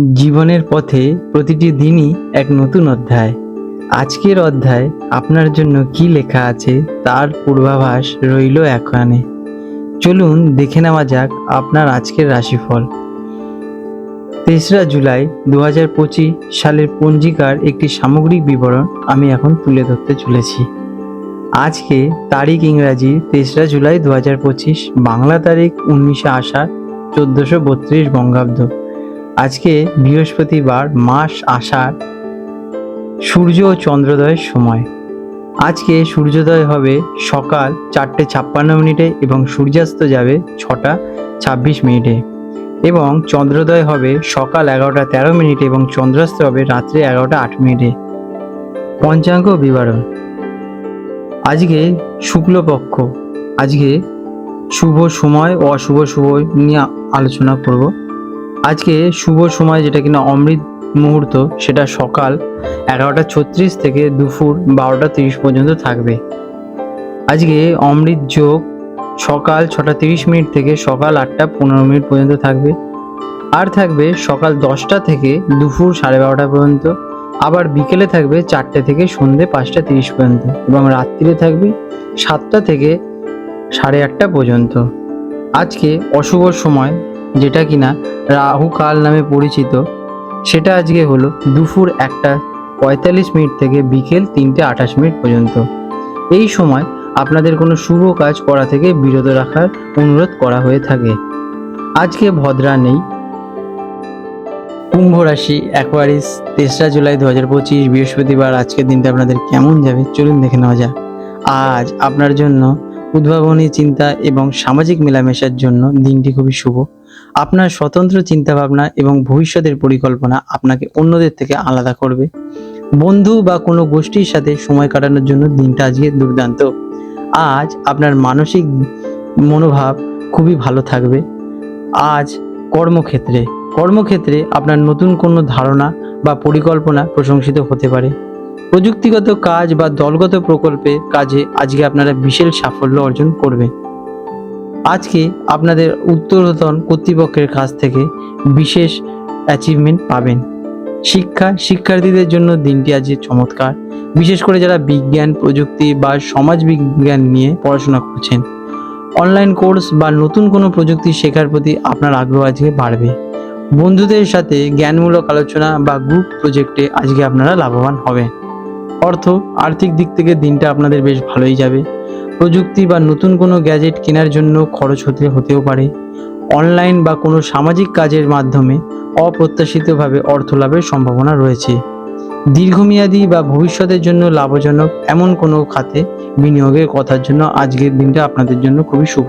জীবনের পথে প্রতিটি দিনই এক নতুন অধ্যায়। আজকের অধ্যায় আপনার জন্য কি লেখা আছে তার পূর্বাভাস রইল এখানে। চলুন দেখে নেওয়া যাক আপনার আজকের রাশিফল। তেসরা জুলাই দু পঁচিশ সালের পঞ্জিকার একটি সামগ্রিক বিবরণ আমি এখন তুলে ধরতে চলেছি। আজকে তারিখ ইংরাজি তেসরা জুলাই দু হাজার পঁচিশ, বাংলা তারিখ উনিশে আষাঢ় চোদ্দোশো বত্রিশ বঙ্গাব্দ। আজকে বৃহস্পতিবার মাস আষাঢ়, সূর্য ও চন্দ্রোদয়ের সময়। আজকে সূর্যোদয় হবে সকাল চারটে ছাপ্পান্ন মিনিটে এবং সূর্যাস্ত যাবে ছটা ছাব্বিশ মিনিটে। এবং চন্দ্রোদয় হবে সকাল এগারোটা তেরো মিনিটে এবং চন্দ্রাস্ত হবে রাত্রে এগারোটা আট মিনিটে। পঞ্চাঙ্গ বিবরণ। আজকে শুক্লপক্ষ। আজকে শুভ সময় ও অশুভ সময় নিয়ে আলোচনা করব। আজকে শুভ সময় যেটা কিনা অমৃত মুহূর্ত, সেটা সকাল এগারোটা ছত্রিশ থেকে দুপুর বারোটা তিরিশ পর্যন্ত থাকবে। আজকে অমৃত যোগ সকাল ছটা তিরিশ মিনিট থেকে সকাল আটটা পনেরো মিনিট পর্যন্ত থাকবে। আর থাকবে সকাল দশটা থেকে দুপুর সাড়ে বারোটা পর্যন্ত। আবার বিকেলে থাকবে চারটে থেকে সন্ধে পাঁচটা তিরিশ পর্যন্ত এবং রাত্রিরে থাকবে সাতটা থেকে সাড়ে আটটা পর্যন্ত। আজকে অশুভ সময় যেটা কিনা রাহু কাল নামে পরিচিত, সেটা আজকে হলো দুপুর একটা পঁয়তাল্লিশ মিনিট থেকে বিকেল তিনটে আঠাশ মিনিট পর্যন্ত। এই সময় আপনাদের কোনো শুভ কাজ করা থেকে বিরত রাখার অনুরোধ করা হয়ে থাকে। আজকে ভদ্রা নেই। কুম্ভ রাশি অ্যাকোয়ারিস তেসরা জুলাই দু হাজার পঁচিশ, বৃহস্পতিবার, আজকের দিনটা আপনাদের কেমন যাবে? চলুন দেখে নেওয়া যাক। আজ আপনার জন্য উদ্ভাবনী চিন্তা এবং সামাজিক মেলামেশার জন্য দিনটি খুবই শুভ। আপনার স্বতন্ত্র চিন্তাভাবনা এবং ভবিষ্যতের পরিকল্পনা আপনাকে অন্যদের থেকে আলাদা করবে। বন্ধু বা কোনো গোষ্ঠীর সাথে সময় কাটানোর জন্য দিনটা আজকে দুর্দান্ত। আজ আপনার মানসিক মনোভাব খুবই ভালো থাকবে। আজ কর্মক্ষেত্রে কর্মক্ষেত্রে আপনার নতুন কোনো ধারণা বা পরিকল্পনা প্রশংসিত হতে পারে। প্রযুক্তিগত কাজ বা দলগত প্রকল্পে কাজে আজকে আপনারা বিশেষ সাফল্য অর্জন করবেন। আজকে আপনাদের উত্তরতন কর্তৃপক্ষের কাছ থেকে বিশেষ অ্যাচিভমেন্ট পাবেন। শিক্ষা, শিক্ষার্থীদের জন্য দিনটি আজকে চমৎকার। বিশেষ করে যারা বিজ্ঞান, প্রযুক্তি বা সমাজ বিজ্ঞান নিয়ে পড়াশোনা করছেন। অনলাইন কোর্স বা নতুন কোনো প্রযুক্তি শেখার প্রতি আপনার আগ্রহ আজকে বাড়বে। বন্ধুদের সাথে জ্ঞানমূলক আলোচনা বা গ্রুপ প্রজেক্টে আজকে আপনারা লাভবান হবেন। অর্থ, আর্থিক দিক থেকে দিনটা আপনাদের বেশ ভালোই যাবে। প্রযুক্তি বা নতুন কোনো গ্যাজেট কেনার জন্য খরচ হতে, হতেও পারে। অনলাইন বা কোনো সামাজিক কাজের মাধ্যমে অপ্রত্যাশিতভাবে অর্থ লাভের সম্ভাবনা রয়েছে। দীর্ঘমেয়াদী বা ভবিষ্যতের জন্য লাভজনক এমন কোনো খাতে বিনিয়োগের কথার জন্য আজকের দিনটা আপনাদের জন্য খুবই শুভ।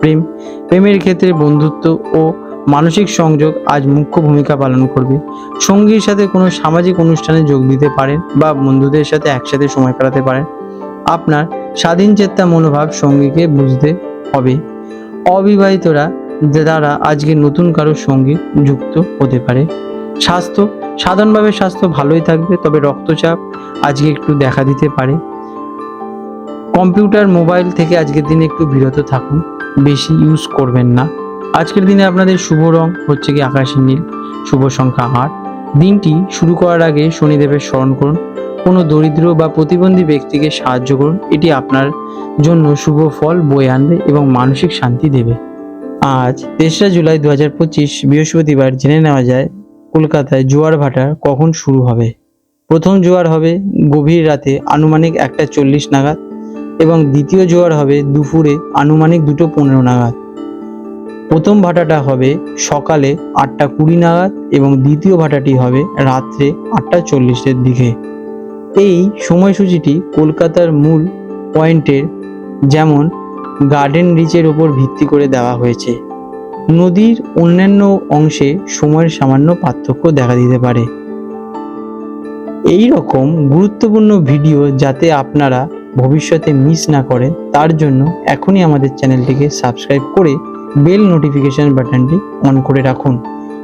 প্রেম, প্রেমের ক্ষেত্রে বন্ধুত্ব ও মানসিক সংযোগ আজ মুখ্য ভূমিকা পালন করবে। সঙ্গীর সাথে কোনো সামাজিক অনুষ্ঠানে যোগ দিতে পারেন বা বন্ধুদের সাথে একসাথে সময় কাটাতে পারেন। আপনার স্বাধীন চেত্তা মনোভাব সঙ্গীকে বুঝতে হবে। অবিবাহিতরা যারা আজকে নতুন কারও সঙ্গে যুক্ত হতে পারে। স্বাস্থ্য, সাধারণভাবে স্বাস্থ্য ভালোই থাকবে, তবে রক্তচাপ আজকে একটু দেখা দিতে পারে। কম্পিউটার, মোবাইল থেকে আজকের দিনে একটু বিরত থাকুন, বেশি ইউজ করবেন না। আজকের দিনে আপনাদের শুভ রং হচ্ছে কি আকাশী নীল, শুভ সংখ্যা আট। দিনটি শুরু করার আগে শনিদেবের স্মরণ করুন। কোনো দরিদ্র বা প্রতিবন্ধী ব্যক্তিকে সাহায্য করুন। এটি আপনার জন্য শুভ ফল, বয়ে আনবে এবং মানসিক শান্তি দেবে। আজ তেসরা জুলাই দু হাজার পঁচিশ বৃহস্পতিবার জেনে নেওয়া যায়, কলকাতায় জোয়ার ভাটা কখন শুরু হবে। প্রথম জোয়ার হবে গভীর রাতে আনুমানিক একটা চল্লিশ নাগাদ এবং দ্বিতীয় জোয়ার হবে দুপুরে আনুমানিক দুটো পনেরো নাগাদ। প্রথম ভাটাটা হবে সকালে আটটা কুড়ি নাগাদ এবং দ্বিতীয় ভাটাটি হবে রাত্রে আটটা চল্লিশের দিকে। এই সময়সূচিটি কলকাতার মূল পয়েন্টের যেমন গার্ডেন রিচের ওপর ভিত্তি করে দেওয়া হয়েছে। নদীর অন্যান্য অংশে সময়ের সামান্য পার্থক্য দেখা দিতে পারে। এই রকম গুরুত্বপূর্ণ ভিডিও যাতে আপনারা ভবিষ্যতে মিস না করেন, তার জন্য এখনই আমাদের চ্যানেলটিকে সাবস্ক্রাইব করে বেল নোটিফিকেশন বাটনটি অন করে রাখুন।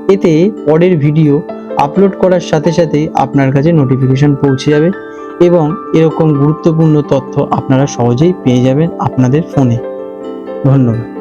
এতে পরের ভিডিও আপলোড করার সাথে সাথেই আপনার কাছে নোটিফিকেশন পৌঁছে যাবে এবং এরকম গুরুত্বপূর্ণ তথ্য আপনারা সহজেই পেয়ে যাবেন আপনাদের ফোনে ধন্যবাদ।